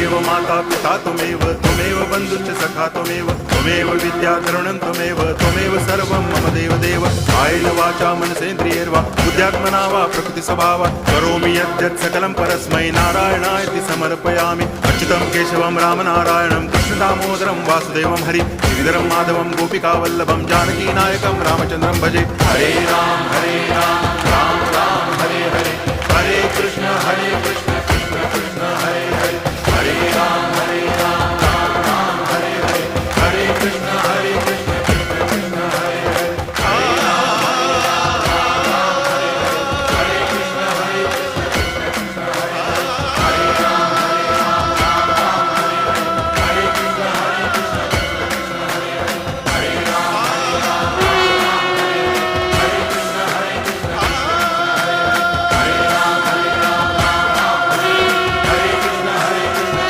देव माता पिता त्वमेव त्वमेव बन्धुश्च सखा त्वमेव त्वमेव विद्या त्वमेव त्वमेव सर्वं मम देव देव कायेन वाचा मनसेन्द्रियैर्वा बुद्ध्यात्मना वा प्रकृतिस्वभावात् करोमि यद्यत् सकलं परस्मै नारायणायति समर्पयामि. अच्युतं केशवं रामनारायणं कृष्णदामोदरं वासुदेवं हरि श्रीधरं माधवं गोपिकावल्लभं जानकीनायकं रामचन्द्रं भजे। हरे राम हरे राम।